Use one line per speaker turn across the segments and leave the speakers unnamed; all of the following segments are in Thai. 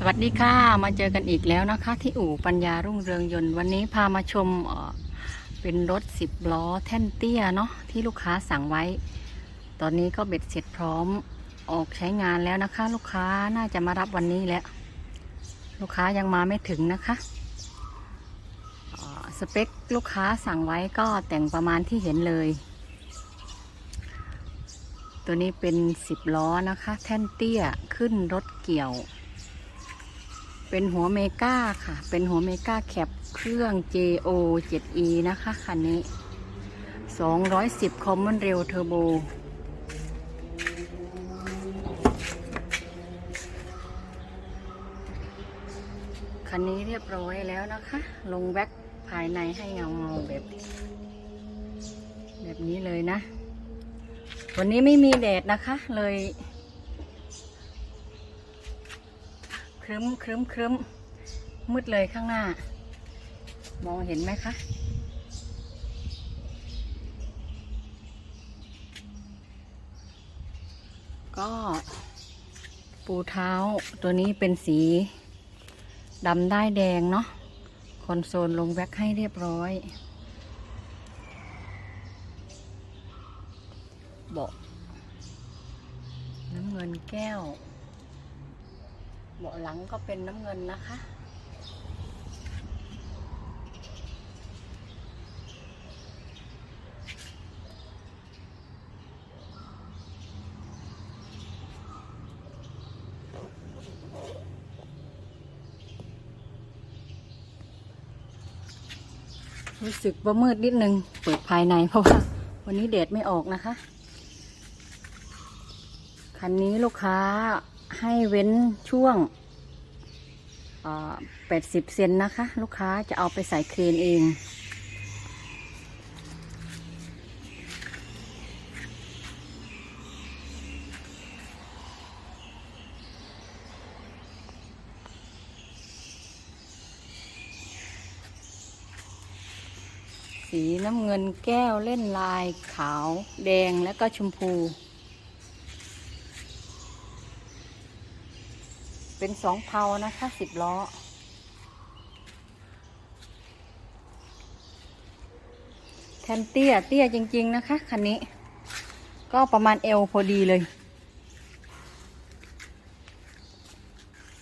สวัสดีค่ะ มาเจอกันอีกแล้วนะคะ ที่อู่ปัญญารุ่งเรืองยนต์ วันนี้พามาชมเป็นรถสิบล้อแท่นเตี้ยเนาะที่ลูกค้าสั่งไว้ ตอนนี้ก็เบ็ดเสร็จพร้อมออกใช้งานแล้วนะคะ ลูกค้าน่าจะมารับวันนี้แล้ว ลูกค้ายังมาไม่ถึงนะคะสเปคลูกค้าสั่งไว้ก็แต่งประมาณที่เห็นเลย ตัวนี้เป็นสิบล้อนะคะ แท่นเตี้ยขึ้นรถเกี่ยว เป็นหัวเมกาค่ะ เป็นหัวเมกาแคปเครื่อง JO 7E นะคะคันนี้ 210 Common Rail Turbo คันนี้เรียบร้อยแล้วนะคะ ลงแว็กภายในให้เงาเงาๆแบบ แบบนี้เลยนะ วันนี้ไม่มีแดดนะคะเลย ค รึ้มครึ้มครึ้มมืดเลยข้างหน้า มองเห็นไหมคะก็ปูเท้าตัวนี้เป็นสีดำได้แดงเนาะคอนโซลลงแว็กให้เรียบร้อยเบาะน้ำเงินแก้ว เบาะหลังก็เป็นน้ำเงินนะคะ รู้สึกว่ามืดนิดนึง เปิดภายในเพราะว่า วันนี้แดดไม่ออกนะคะ คันนี้ลูกค้า ให้เว้นช่วงแปดสิบเซนนะคะ ลูกค้าจะเอาไปใส่เครนเอง สีน้ำเงินแก้วเล่นลายขาวแดงและก็ชมพู เป็นสองเพานะคะสิบล้อ แทนเตี้ยเตี้ยจริง ๆ นะคะ คันนี้ ก็ประมาณเอวพอดีเลย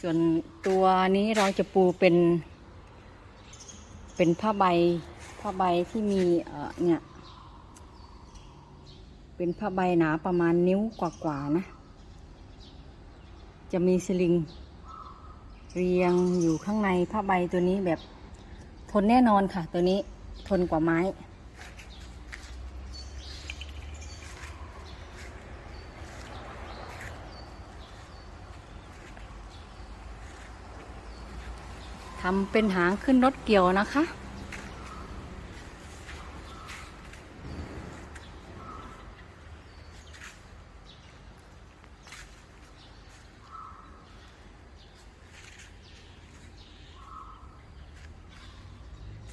ส่วนตัวนี้เราจะปูเป็น เป็นผ้าใบ ผ้าใบที่มีเออเนี่ย เป็นผ้าใบหนาประมาณนิ้วกว่าๆนะจะมีสลิง เรียงอยู่ข้างในผ้าใบตัวนี้แบบทนแน่นอนค่ะ ตัวนี้ทนกว่าไม้ทำเป็นหางขึ้นรถเกี่ยวนะคะ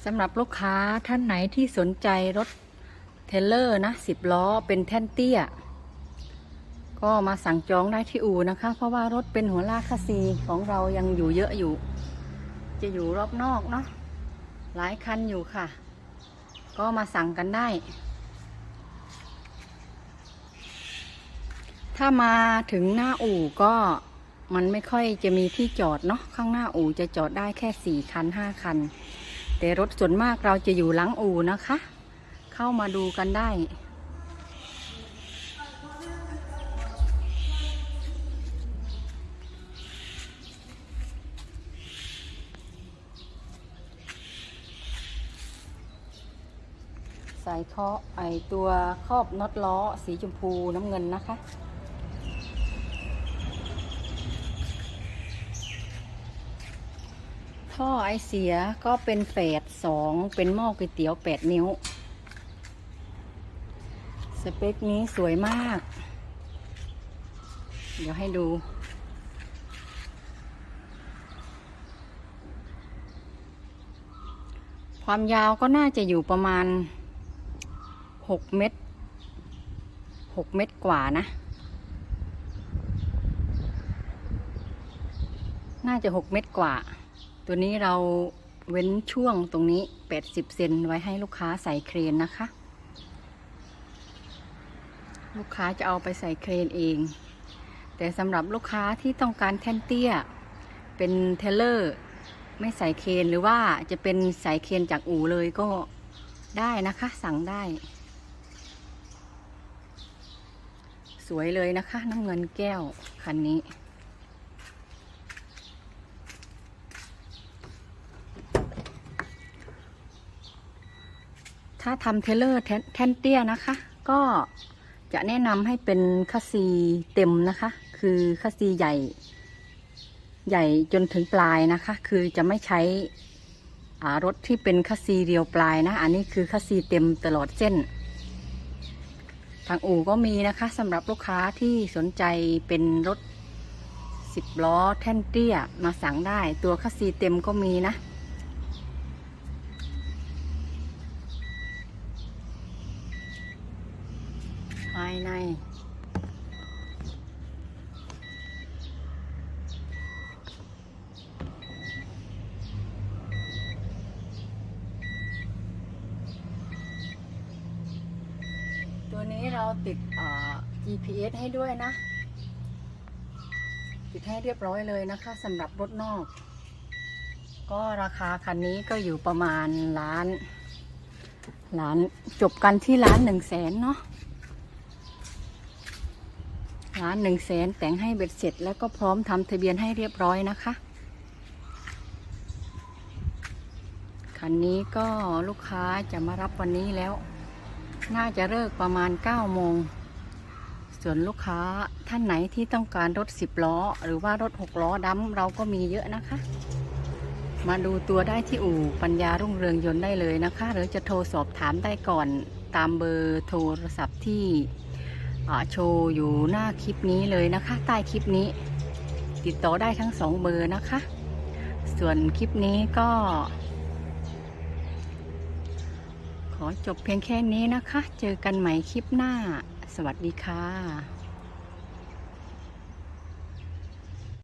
สำหรับลูกค้าท่านไหนที่สนใจรถเทเลอร์นะสิบล้อเป็นแท่นเตี้ย ก็มาสั่งจองได้ที่อู่นะคะ เพราะว่ารถเป็นหัวลากคาซีของเรายังอยู่เยอะอยู่ จะอยู่รอบนอกเนาะหลายคันอยู่ค่ะ ก็มาสั่งกันได้ ถ้ามาถึงหน้าอู่ก็มันไม่ค่อยจะมีที่จอดเนาะข้างหน้าอู่จะจอดได้แค่สี่คันห้าคัน แต่รถส่วนมากเราจะอยู่หลังอู่นะคะ เข้ามาดูกันได้ ใส่เคาะไอตัวครอบน็อตล้อสีชมพูน้ำเงินนะคะ ท่อไอเสียก็เป็นแฝดสองเป็นหม้อก๋วยเตี๋ยวแปดนิ้ว สเปคนี้สวยมาก เดี๋ยวให้ดู ความยาวก็น่าจะอยู่ประมาณหกเมตรหกเมตรกว่านะ น่าจะหกเม็ดกว่า ตัวนี้เราเว้นช่วงตรงนี้ 80 เซนไว้ให้ลูกค้าใส่เครนนะคะ ลูกค้าจะเอาไปใส่เครนเอง แต่สำหรับลูกค้าที่ต้องการแท่นเตี้ย เป็นเทเลอร์ไม่ใส่เคนหรือว่าจะเป็นใส่เคนจากอู่เลยก็ได้นะคะ สั่งได้ สวยเลยนะคะ น้ำเงินแก้วคันนี้ ถ้าทำเทเลอร์แทนแท่นเตี้ยนะคะ ก็จะแนะนำให้เป็นคัสซีเต็มนะคะ คือคัสซีใหญ่ ใหญ่จนถึงปลายนะคะ คือจะไม่ใช้อ่รถที่เป็นคัสซีเรียวปลายนะ อันนี้คือคัสซีเต็มตลอดเส้น ทางอู่ก็มีนะคะสำหรับลูกค้าที่สนใจเป็นรถ 10 ล้อแท่นเตี้ยมาสั่งได้ ตัวคัสซีเต็มก็มีนะ ภายใน ตัวนี้เราติดเอ่อ GPS ให้ด้วยนะ ติดให้เรียบร้อยเลยนะคะสำหรับรถนอก ก็ราคาคันนี้ก็อยู่ประมาณล้านล้านจบกันที่ล้านหนึ่งแสนเนาะ ล้านหนึ่งแสนแต่งให้เบ็ดเสร็จ แล้วก็พร้อมทำทะเบียนให้เรียบร้อยนะคะ คันนี้ก็ลูกค้าจะมารับวันนี้แล้ว น่าจะเลิกประมาณ 9 โมง ส่วนลูกค้าท่านไหนที่ต้องการรถ 10 ล้อ หรือว่ารถ 6 ล้อดำเราก็มีเยอะนะคะ มาดูตัวได้ที่อู่ปัญญารุ่งเรืองยนต์ได้เลยนะคะ หรือจะโทรสอบถามได้ก่อนตามเบอร์โทรศัพท์ที่ โชว์อยู่หน้าคลิปนี้เลยนะคะ ใต้คลิปนี้ ติดต่อได้ทั้งสองเบอร์นะคะ ส่วนคลิปนี้ก็ ขอจบเพียงแค่นี้นะคะ เจอกันใหม่คลิปหน้า สวัสดีค่ะ